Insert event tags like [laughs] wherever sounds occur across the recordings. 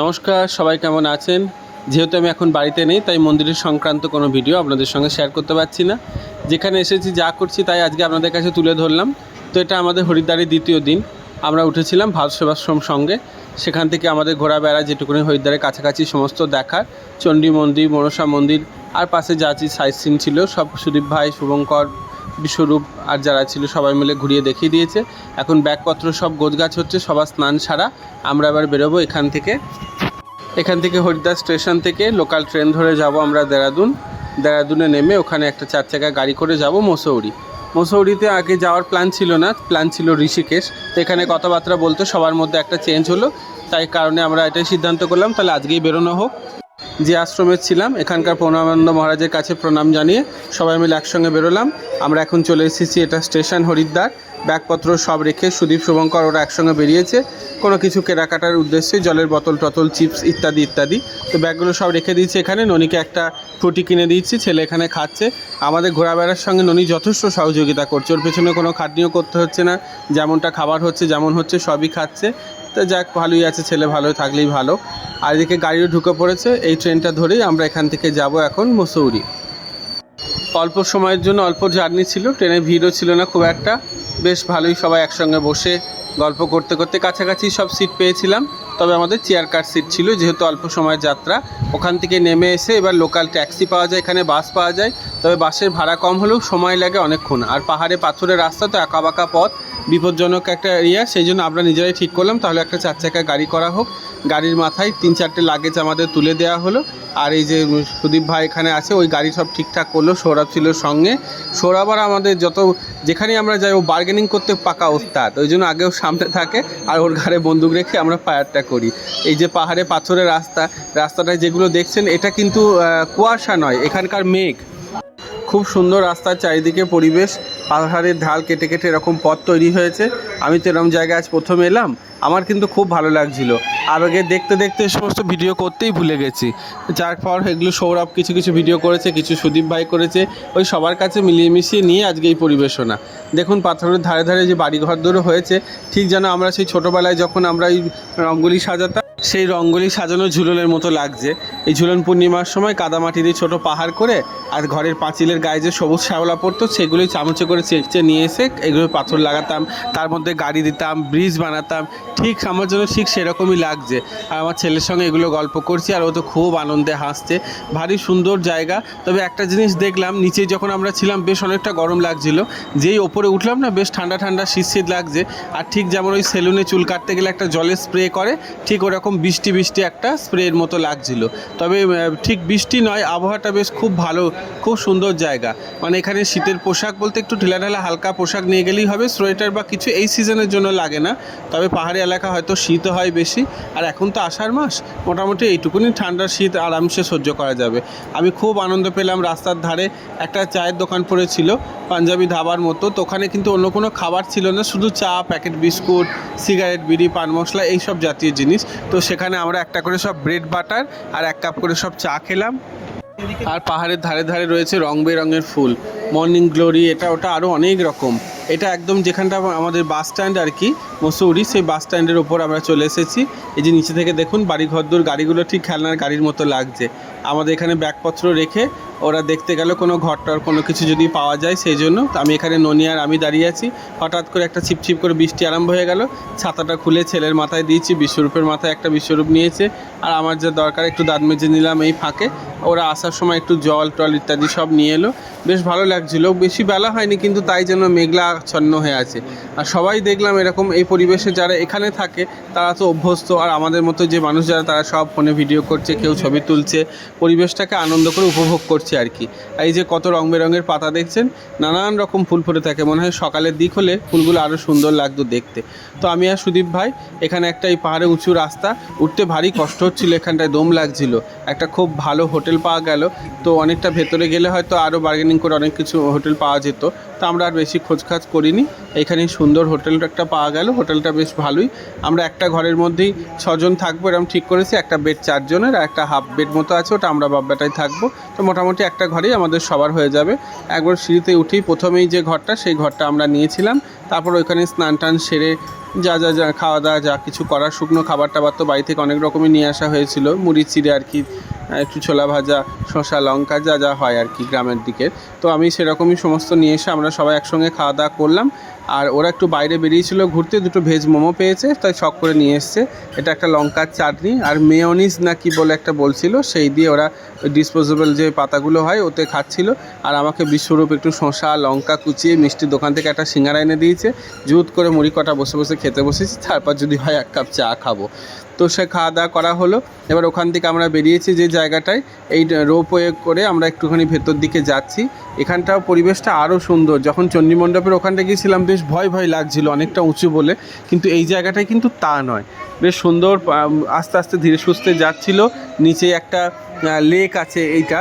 নমস্কার, সবাই কেমন আছেন? যেহেতু আমি এখন বাড়িতে নেই, তাই মন্দিরের সংক্রান্ত কোনো ভিডিও আপনাদের সঙ্গে শেয়ার করতে পারছি না। যেখানে এসেছি, যা করছি তাই আজকে আপনাদের কাছে তুলে ধরলাম। তো এটা আমাদের হরিদ্বারের দ্বিতীয় দিন। আমরা উঠেছিলাম ভারত সেবাশ্রম সঙ্গে। সেখান থেকে আমাদের ঘোরা বেড়া যেটুকুনি হরিদ্বারের কাছাকাছি সমস্ত দেখার। চণ্ডী মন্দির, মনসা মন্দির, আর পাশে যা সাইট সিন ছিল, সব সুদীপ ভাই, শুভঙ্কর বিশ্বরূপ আর যারা ছিল সবাই মিলে ঘুরিয়ে দেখিয়ে দিয়েছে। এখন ব্যাগপত্র সব গোছগাছ হচ্ছে, সবার স্নান ছাড়া আমরা এবার বেরোবো এখান থেকে। এখান থেকে হরিদ্বার স্টেশন থেকে লোকাল ট্রেন ধরে যাব আমরা দেরাদুন। দেরাদুনে নেমে ওখানে একটা চার চাকা গাড়ি করে যাব মসৌরি। মসৌরিতে আগে যাওয়ার প্ল্যান ছিল না, প্ল্যান ছিল ঋষিকেশ। তো এখানে কথাবার্তা বলতে সবার মধ্যে একটা চেঞ্জ হলো, তাই কারণে আমরা এটাই সিদ্ধান্ত করলাম, তাহলে আজকেই বেরোনো হোক। যে আশ্রমে ছিলাম, এখানকার প্রণামানন্দ মহারাজের কাছে প্রণাম জানিয়ে সবাই মিলে একসঙ্গে বেরোলাম। আমরা এখন চলে এসেছি এটা স্টেশন হরিদ্বার। ব্যাগপত্র সব রেখে সুদীপ, শুভঙ্কর ওরা একসঙ্গে বেরিয়েছে। কোনো কিছু কেনাকাটার উদ্দেশ্যে জলের বোতল, টতল, চিপস ইত্যাদি ইত্যাদি। তো ব্যাগগুলো সব রেখে দিয়েছি এখানে। ননিকে একটা ফ্রুটি কিনে দিয়েছি, ছেলে এখানে খাচ্ছে। আমাদের ঘোরাবেড়ার সঙ্গে ননি যথেষ্ট সহযোগিতা করছে। ওর পেছনে কোনো খাটনিও করতে হচ্ছে না। যেমনটা খাবার হচ্ছে, যেমন হচ্ছে, সবই খাচ্ছে। তো যাক, ভালোই আছে, ছেলে ভালো থাকলেই ভালো। আর এদিকে গাড়িও ঢুকে পড়েছে। এই ট্রেনটা ধরেই আমরা এখান থেকে যাব এখন মসৌরি। অল্প সময়ের জন্য অল্প জার্নি ছিল ট্রেনে ভিড়ও ছিল না খুব একটা। বেশ ভালোই সবাই একসঙ্গে বসে গল্প করতে করতে কাছাকাছি সব সিট পেয়েছিলাম। তবে আমাদের চেয়ার কার সিট ছিল, যেহেতু অল্প সময়ের যাত্রা। ওখান থেকে নেমে এসে এবার লোকাল ট্যাক্সি পাওয়া যায়, এখানে বাস পাওয়া যায়। তবে বাসের ভাড়া কম হলেও সময় লাগে অনেকক্ষণ। আর পাহাড়ে পাথরের রাস্তা তো একা বাঁকা পথ, বিপজ্জনক একটা এরিয়া সেই জন্য আমরা নিজেরাই ঠিক করলাম। তাহলে একটা চার চাকা গাড়ি করা হোক। গাড়ির মাথায় তিন চারটে লাগেজ আমাদের তুলে দেওয়া হলো। আর এই যে সুদীপ ভাই এখানে আছে, ওই গাড়ি সব ঠিকঠাক করল, সৌরভ ছিল সঙ্গে। সৌরভ আর আমাদের যত, যেখানেই আমরা যাই, ও বার্গেনিং করতে পাকা ওস্তাদ। ওই জন্য আগেও সামনে থাকে, আর ওর ঘাড়ে বন্দুক রেখে আমরা ফায়ারটা করি। এই যে পাহাড়ে পাথরের রাস্তা, রাস্তাটায় যেগুলো দেখছেন, এটা কিন্তু কুয়াশা নয়, এখানকার মেঘ। খুব সুন্দর রাস্তার চারিদিকে পরিবেশ, পাহাড়ের ঢাল কেটে কেটে এরকম পথ তৈরি হয়েছে। আমি তো এরকম জায়গায় আজ প্রথম এলাম। আমার কিন্তু খুব ভালো লাগছিল। আবেগে দেখতে দেখতে সমস্ত ভিডিও করতেই ভুলে গেছি। যার পর এগুলো সৌরভ কিছু কিছু ভিডিও করেছে, কিছু সুদীপ ভাই করেছে। ওই সবার কাছে মিলিয়ে মিশিয়ে নিয়ে আজকে এই পরিবেশনা। দেখুন পাথরের ধারে ধারে যে বাড়িঘর দৌড়ো হয়েছে, ঠিক যেন আমরা সেই ছোটোবেলায় যখন আমরা এই রঙ্গোলি সাজাতাম সেই রঙ্গোলি সাজানো ঝুলনের মতো লাগছে। এই ঝুলন পূর্ণিমার সময় কাদামাটি দিয়ে ছোটো পাহাড় করে আর ঘরের পাঁচিলের গায়ে যে সবুজ শ্যাওলা পড়তো, সেগুলোই চামচে করে চেকচে নিয়ে এসে এগুলো পাথর লাগাতাম, তার মধ্যে গাড়ি দিতাম, ব্রিজ বানাতাম। ঠিক আমার জন্য ঠিক সেরকমই লাগছে। আর আমার ছেলের সঙ্গে এগুলো গল্প করছি আর ও তো খুব আনন্দে হাসছে। ভারী সুন্দর জায়গা। তবে একটা জিনিস দেখলাম, নিচে যখন আমরা ছিলাম বেশ অনেকটা গরম লাগছিল। যেই ওপরে উঠলাম না, বেশ ঠান্ডা ঠান্ডা শীত শীত লাগছে। আর ঠিক যেমন ওই সেলুনে চুল কাটতে গেলে একটা জলের স্প্রে করে, ঠিক ওরকম বৃষ্টি বৃষ্টি একটা স্প্রের মতো লাগছিল। তবে ঠিক বৃষ্টি নয়, আবহাওয়াটা বেশ খুব ভালো, খুব সুন্দর জায়গা। মানে এখানে শীতের পোশাক বলতে একটু ঢিলা ঢালা হালকা পোশাক নিয়ে গেলেই হবে, সোয়েটার বা কিছু এই সিজনের জন্য লাগে না। তবে পাহাড়ি এলাকা হয়তো শীত হয় বেশি। আর এখন তো আষাঢ় মাস, মোটামুটি এইটুকুনি ঠান্ডার শীত আরামসে সহ্য করা যাবে। আমি খুব আনন্দ পেলাম রাস্তার ধারে, একটা চায়ের দোকান পড়েছিল, পাঞ্জাবি ধাবার মতো। তো ওখানে কিন্তু অন্য কোনো খাবার ছিল না, শুধু চা, প্যাকেট বিস্কুট, সিগারেট, বিড়ি, পান মশলা, এইসব জাতীয় জিনিস। তো সেখানে আমরা একটা করে সব ব্রেড বাটার আর এক কাপ করে সব চা খেলাম। আর পাহাড়ের ধারে ধারে রয়েছে রং বেরঙের ফুল। মর্নিং গ্লোরি এটা ওটা আরও অনেক রকম। এটা একদম যেখানটা আমাদের বাস স্ট্যান্ড আর কি, মসৌরি, সেই বাস স্ট্যান্ডের ওপর আমরা চলে এসেছি। এই যে নিচে থেকে দেখুন বাড়ি ঘর দূর গাড়িগুলো ঠিক খেলনার গাড়ির মতো লাগছে। আমাদের এখানে ব্যাগপত্র রেখে ওরা দেখতে গেল কোনো ঘরটার কোনো কিছু যদি পাওয়া যায় সেই জন্য। আমি এখানে ননি আর আমি দাঁড়িয়ে আছি। হঠাৎ করে একটা ছিপছিপ করে বৃষ্টি আরম্ভ হয়ে গেল। ছাতাটা খুলে ছেলের মাথায় দিয়েছি, বিশ্বরূপের মাথায় একটা বিশ্বরূপ নিয়েছে। আর আমার যা দরকার, একটু দাঁত মেজে নিলাম এই ফাঁকে। ওরা আসার সময় একটু জল, টল ইত্যাদি সব নিয়ে এলো। বেশ ভালো লাগছিল। বেশি বেলা হয়নি, কিন্তু তাই জন্য মেঘলা আচ্ছন্ন হয়ে আছে। আর সবাই দেখলাম এরকম এই পরিবেশে যারা এখানে থাকে, তারা তো অভ্যস্ত। আর আমাদের মতো যে মানুষ যারা, তারা সব ফোনে ভিডিও করছে, কেউ ছবি তুলছে। পরিবেশটাকে আনন্দ করে উপভোগ করছে। আর কি। এই যে কত রং বেরঙের পাতা দেখছেন, নানান রকম ফুল ফুটে থাকে। মনে হয় সকালের দিক হলে ফুলগুলো আরও সুন্দর লাগতো দেখতে। তো আমি আর সুদীপ ভাই, এখানে একটা এই পাহাড়ে উঁচু রাস্তা, উঠতে ভারী কষ্ট হচ্ছিল, এখানটায় দম লাগছিল। একটা খুব ভালো হোটেল পাওয়া গেল। তো অনেকটা ভেতরে গেলে হয়তো আরও বার্গেনিং করে অনেক কিছু হোটেল পাওয়া যেত। তো আমরা আর বেশি খোঁজখাজ করিনি। এখানে সুন্দর হোটেল একটা পাওয়া গেল। হোটেলটা বেশ ভালোই। আমরা একটা ঘরের মধ্যেই ছজন থাকব এরকম ঠিক করেছি। একটা বেড চারজনের আর একটা হাফ বেড মতো আছে। ওটা আমরা বাব্বাটাই থাকব। তো মোটামুটি একটা ঘরেই আমাদের সবার হয়ে যাবে। একবার সিঁড়িতে উঠেই প্রথমেই যে ঘরটা, সেই ঘরটা আমরা নিয়েছিলাম। তারপর ওইখানে স্নান টান সেরে যা যা যা, খাওয়া দাওয়া, যা কিছু করার শুকনো খাবার টাবার তো বাড়ি থেকে অনেক রকমই নিয়ে আসা হয়েছিল। মুড়ি চিড়ে আর কি একটু ছোলা ভাজা, শসা, লঙ্কা যা যা হয় আর কি গ্রামের দিকে। তো আমি সেরকমই সমস্ত নিয়ে এসে আমরা সবাই একসঙ্গে খাওয়া দাওয়া করলাম। আর ওরা একটু বাইরে বেরিয়েছিল ঘুরতে, দুটো ভেজ মোমো পেয়েছে, তাই শখ করে নিয়ে এসছে। এটা একটা লঙ্কার চাটনি আর মেয়নিজ না কি বলে একটা বলছিল, সেই দিয়ে ওরা ডিসপোজেবল যে পাতাগুলো হয়, ওতে খাচ্ছিল। আর আমাকে বিশ্বরূপ একটু শসা, লঙ্কা কুচিয়ে মিষ্টির দোকান থেকে একটা সিঙ্গারা এনে দিয়েছে। জুত করে মুড়ি কটা বসে বসে খেতে বসেছি, তারপর যদি হয় এক কাপ চা খাব। তো সে খাওয়া দাওয়া করা হলো। এবার ওখান থেকে আমরা বেরিয়েছি যে জায়গাটায়, এই রোপওয়ে করে আমরা একটুখানি ভেতর দিকে যাচ্ছি। এখানটাও পরিবেশটা আরও সুন্দর। যখন চণ্ডীমণ্ডপের ওখানটা গিয়েছিলাম, বেশ ভয় ভয় লাগছিল অনেকটা উঁচু বলে। কিন্তু এই জায়গাটায় কিন্তু তা নয়। বেশ সুন্দর আস্তে আস্তে ধীরে সুস্থে যাচ্ছিল। নিচে একটা লেক আছে এইটা।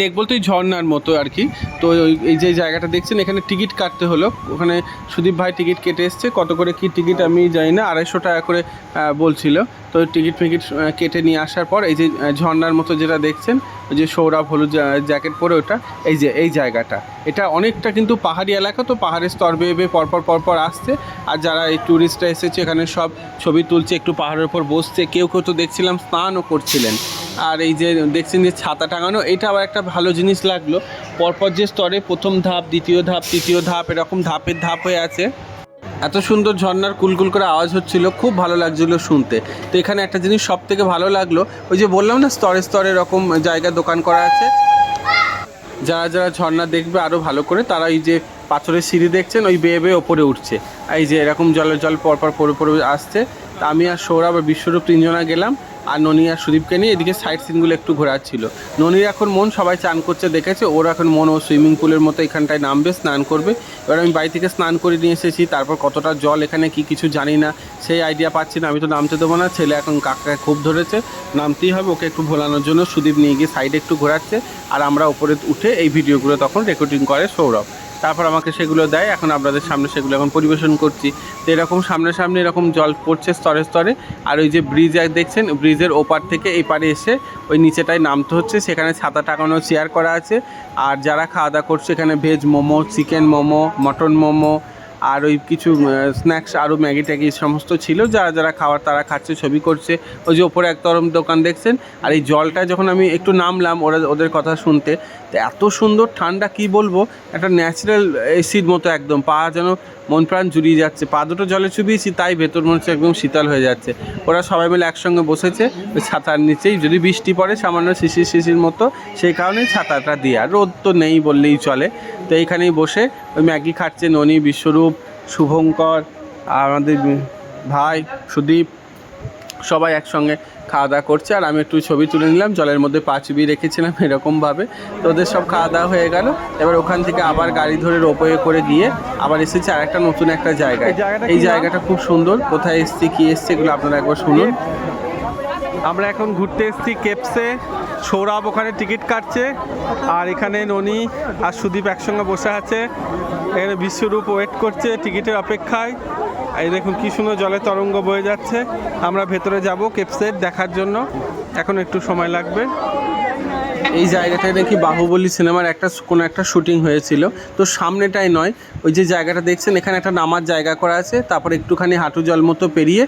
লেক বলতে ওই ঝর্ণার মতো আর কি। তো এই যে জায়গাটা দেখছেন এখানে টিকিট কাটতে হলো। ওখানে সুদীপ ভাই টিকিট কেটে এসছে। কত করে কি টিকিট আমি জানি না আড়াইশো টাকা করে বলছিল। তো টিকিট ফিকিট কেটে নিয়ে আসার পর এই যে আহ, ঝর্ণার মতো যেটা দেখছেন ওই যে সৌরভ হলুদ জ্যাকেট পরে ওটা এই যে এই জায়গাটা। এটা অনেকটা কিন্তু পাহাড়ি এলাকা তো পাহাড়ের স্তর বেয়ে বেয়ে পরপর পরপর আসছে। আর যারা এই ট্যুরিস্টরা এসেছে এখানে সব ছবি তুলছে একটু পাহাড়ের উপর বসছে। কেউ কেউ তো দেখছিলাম স্নানও করছিলেন। আর এই যে দেখছেন যে ছাতা টাঙানো, এটা আবার একটা ভালো জিনিস লাগল। পরপর যে স্তরে প্রথম ধাপ, দ্বিতীয় ধাপ, তৃতীয় ধাপ, এরকম ধাপের ধাপ হয়ে আছে। এত সুন্দর ঝর্ণার কুলকুল করে আওয়াজ হচ্ছিল, খুব ভালো লাগছিল শুনতে। তো এখানে একটা জিনিস সব থেকে ভালো লাগল, ওই যে বললাম না, স্তরে স্তরে এরকম জায়গা দোকান করা আছে। যারা যারা ঝর্ণা দেখবে আরও ভালো করে, তারা এই যে পাথরের সিঁড়ি দেখছেন, ওই বেয়ে বেয়ে ওপরে উঠছে। এই যে এরকম জলের জল পরপর পরে পরে আসছে। তা আমি আর সৌরভ আর বিশ্বরূপ তিনজনা গেলাম। আর ননি আর সুদীপকে নিয়ে এদিকে সাইড সিনগুলো একটু ঘোরাচ্ছিল। ননির এখন মন, সবাই চান করছে, দেখেছে। ওর এখন মন, ও সুইমিং পুলের মতো এখানটায় নামবে, স্নান করবে। এবার আমি বাড়ি থেকে স্নান করে নিয়ে এসেছি, তারপর কতটা জল এখানে, কি কিছু জানি না। সেই আইডিয়া পাচ্ছি না, আমি তো নামতে দেবো না। ছেলে এখন কাকাকে খুব ধরেছে, নামতেই হবে, ওকে একটু ভোলানোর জন্য। সুদীপ নিয়ে গিয়ে সাইডে একটু ঘোরাচ্ছে। আর আমরা উপরে উঠে এই ভিডিওগুলো তখন রেকর্ডিং করে সৌরভ। তারপর আমাকে সেগুলো দেয়। এখন আপনাদের সামনে সেগুলো এখন পরিবেশন করছি। তো এরকম সামনে সামনে এরকম জল পড়ছে স্তরে স্তরে। আর ওই যে ব্রিজ দেখছেন, ব্রিজের ওপার থেকে এই পারে এসে ওই নিচেটায় নামতে হচ্ছে। সেখানে ছাতা টাকানো চেয়ার করা আছে। আর যারা খাওয়া দাওয়া করছে, এখানে veg momo chicken momo mutton momo আর ওই কিছু স্ন্যাক্স আরও ম্যাগি ট্যাগি সমস্ত ছিল যারা যারা খাবার তারা খাচ্ছে, ছবি করছে। ওই যে ওপরে এক তরম দোকান দেখছেন? আর এই জলটা যখন আমি একটু নামলাম ওরা, ওদের কথা শুনতে, তো এত সুন্দর ঠান্ডা, কি বলব? একটা ন্যাচারাল এসির মতো একদম, পা যেন মন প্রাণ জুড়িয়ে যাচ্ছে। পা দুটো জলে চুবিয়েছি, তাই ভেতর মনে হচ্ছে একদম শীতল হয়ে যাচ্ছে। ওরা সবাই মিলে একসঙ্গে বসেছে, ওই ছাতার নিচেই, যদি বৃষ্টি পড়ে, সামান্য শিশির শিশির মতো, সেই কারণেই ছাতাটা দিয়ে। আর রোদ তো নেই বললেই চলে। তো এইখানেই বসে ওই ম্যাগি খাচ্ছে ননি বিশ্বরূপ শুভঙ্কর আর আমাদের ভাই সুদীপ সবাই একসঙ্গে খাওয়া দাওয়া করছে। আর আমি একটু ছবি তুলে নিলাম জলের মধ্যে পা চুবিয়ে রেখেছিলাম [laughs] এরকমভাবে। তো ওদের সব খাওয়া দাওয়া হয়ে গেল। এবার ওখান থেকে আবার গাড়ি ধরে রোপওয়ে করে গিয়ে আবার এসেছে আর একটা নতুন একটা জায়গায়। এই? জায়গাটা খুব সুন্দর। কোথায় এসছে কী এসছে এগুলো আপনারা একবার শুনুন। আমরা এখন ঘুরতে এসেছি কেপসে। সৌরভ ওখানে টিকিট কাটছে। আর এখানে ননি আর সুদীপ একসঙ্গে বসে আছে। এখানে বিশ্বরূপ ওয়েট করছে টিকিটের অপেক্ষায়। এই দেখুন কি সুন্দর জলের তরঙ্গ বয়ে যাচ্ছে। আমরা ভেতরে যাব কেপসের দেখার জন্য। এখন একটু সময় লাগবে। এই জায়গাটায় নাকি বাহুবলী সিনেমার একটা কোনো একটা শুটিং হয়েছিল। তো সামনেটাই নয়, ওই যে জায়গাটা দেখছেন, এখানে একটা নামার জায়গা করা আছে, তারপর একটুখানি হাঁটু জল মতো পেরিয়ে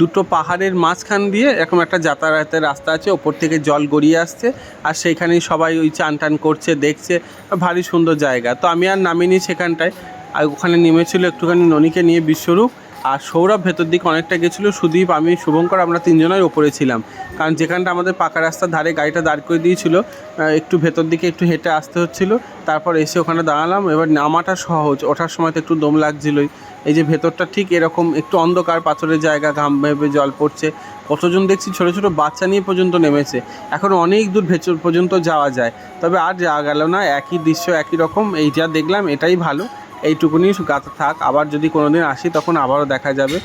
দুটো পাহাড়ের মাঝখান দিয়ে এরকম একটা যাতায়াতের রাস্তা আছে, ওপর থেকে জল গড়িয়ে আসছে, আর সেইখানেই সবাই ওই চান টান করছে, দেখছে, ভারী সুন্দর জায়গা। তো আমি আর নামিনি সেখানটায়, আর ওখানে নেমেছিল একটুখানি ননিকে নিয়ে বিশ্বরূপ আর সৌরভ ভেতর দিকে অনেকটা গেছিল। সুদীপ, আমি, শুভঙ্কর আমরা তিনজনাই ওপরে ছিলাম। কারণ যেখানটা আমাদের পাকা রাস্তার ধারে গাড়িটা দাঁড় করে দিয়েছিল একটু ভেতর দিকে একটু হেঁটে আসতে হচ্ছিল। তারপর এসে ওখানে দাঁড়ালাম। এবার নামাটা সহজ। ওঠার সময় তো একটু দম লাগছিলোই। এই যে ভেতরটা ঠিক এরকম একটু অন্ধকার, পাথরের জায়গা, ঘাম ভেবে জল পড়ছে। কতজন দেখছি ছোট ছোট বাচ্চা নিয়ে পর্যন্ত নেমেছে। এখন অনেক দূর ভেতর পর্যন্ত যাওয়া যায়। তবে আর যাওয়া গেল না, একই দৃশ্য, একই রকম। এই যা দেখলাম, এটাই ভালো। এইটুকুনি গাতে থাক। আবার যদি কোনোদিন আসি, তখন আবারও দেখা যাবে।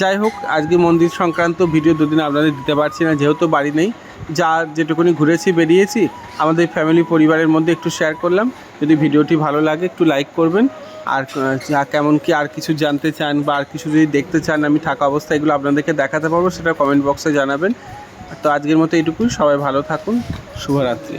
যাই হোক, আজকে মন্দির সংক্রান্ত ভিডিও দুদিন আপনাদের দিতে পারছি না, যেহেতু বাড়ি নেই। যা যেটুকুনি ঘুরেছি, বেরিয়েছি, আমাদের ফ্যামিলি পরিবারের মধ্যে একটু শেয়ার করলাম। যদি ভিডিওটি ভালো লাগে, একটু লাইক করবেন। আর কেমন কি আর কিছু জানতে চান বা আর কিছু যদি দেখতে চান আমি থাকা অবস্থায় এগুলো আপনাদেরকে দেখাতে পারব, সেটা কমেন্ট বক্সে জানাবেন। তো আজকের মতো এইটুকুই। সবাই ভালো থাকুন। শুভরাত্রি।